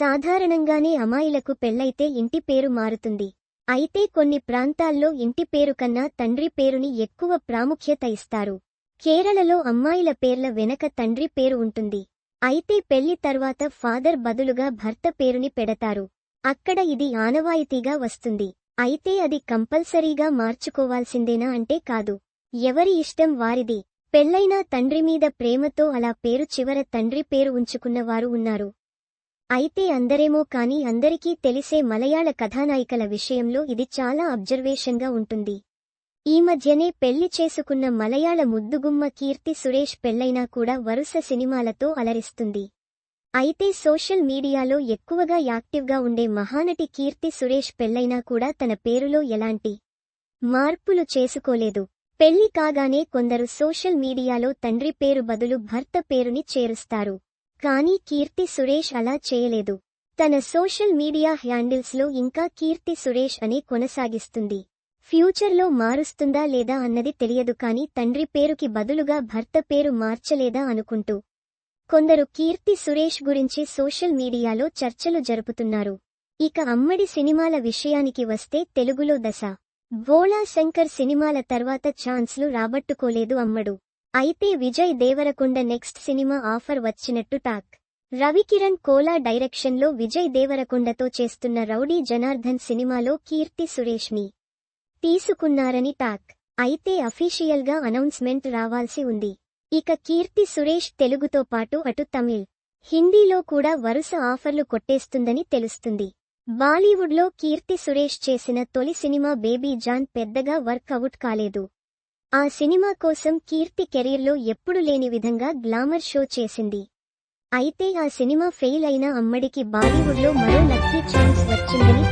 సాధారణంగానే అమ్మాయిలకు పెళ్ళైతే ఇంటి పేరు మారుతుంది. అయితే కొన్ని ప్రాంతాల్లో ఇంటి పేరు కన్నా తండ్రి పేరుని ఎక్కువ ప్రాముఖ్యత ఇస్తారు. కేరళలో అమ్మాయిల పేర్ల వెనక తండ్రి పేరు ఉంటుంది. అయితే పెళ్ళి తర్వాత ఫాదర్ బదులుగా భర్త పేరుని పెడతారు. అక్కడ ఇది ఆనవాయితీగా వస్తుంది. అయితే అది కంపల్సరీగా మార్చుకోవాల్సిందేనా అంటే కాదు. ఎవరి ఇష్టం వారిది. పెళ్ళైనా తండ్రి మీద ప్రేమతో అలా పేరు చివర తండ్రి పేరు ఉంచుకున్నవారు ఉన్నారు. అయితే అందరేమో కాని అందరికీ తెలిసే మలయాళ కథానాయికల విషయంలో ఇది చాలా అబ్జర్వేషన్గా ఉంటుంది. ఈ మధ్యనే పెళ్ళి చేసుకున్న మలయాళ ముద్దుగుమ్మ కీర్తి సురేష్ పెళ్ళైనా కూడా వరుస సినిమాలతో అలరిస్తుంది. అయితే సోషల్ మీడియాలో ఎక్కువగా యాక్టివ్గా ఉండే మహానటి కీర్తి సురేష్ పెళ్ళైనా కూడా తన పేరులో ఎలాంటి మార్పులు చేసుకోలేదు. పెళ్ళి కాగానే కొందరు సోషల్ మీడియాలో తండ్రి పేరు బదులు భర్త పేరుని చేరుస్తారు. కానీ కీర్తి సురేష్ అలా చేయలేదు. తన సోషల్ మీడియా హ్యాండిల్స్లో ఇంకా కీర్తి సురేష్ అనే కొనసాగిస్తుంది. ఫ్యూచర్లో మారుస్తుందా లేదా అన్నది తెలియదు కానీ తండ్రి పేరుకి బదులుగా భర్త పేరు మార్చలేదా అనుకుంటూ. కొందరు కీర్తి సురేష్ గురించి సోషల్ మీడియాలో చర్చలు జరుపుతున్నారు. ఇక అమ్మడి సినిమాల విషయానికి వస్తే తెలుగులో దశ. భోళా శంకర్ సినిమాల తర్వాత ఛాన్స్లు రాబట్టుకోలేదు అమ్మడు. అయితే Vijay Deverakonda next cinema offer వచ్చినట్టు టాక్. రవికిరణ్ కోలా డైరెక్షన్లో విజయ్ దేవరకొండతో చేస్తున్న రౌడీ జనార్దన్ సినిమాలో కీర్తి సురేష్ని తీసుకున్నారని టాక్. అయితే అఫీషియల్గా అనౌన్స్మెంట్ రావాల్సి ఉంది. ఇక కీర్తి సురేష్ తెలుగుతో పాటు అటు తమిళ్ హిందీలో కూడా వరుస ఆఫర్లు కొట్టేస్తుందని తెలుస్తుంది. బాలీవుడ్లో కీర్తి సురేష్ చేసిన తొలి సినిమా బేబీ జాన్ పెద్దగా వర్క్ అవుట్ కాలేదు. ఆ సినిమా కోసం కీర్తి కెరీర్లో ఎప్పుడు లేని విధంగా గ్లామర్ షో చేసింది. అయితే ఆ సినిమా ఫెయిల్ అయిన అమ్మడికి బాలీవుడ్లో మరో లక్కీ ఛాన్స్ వచ్చింది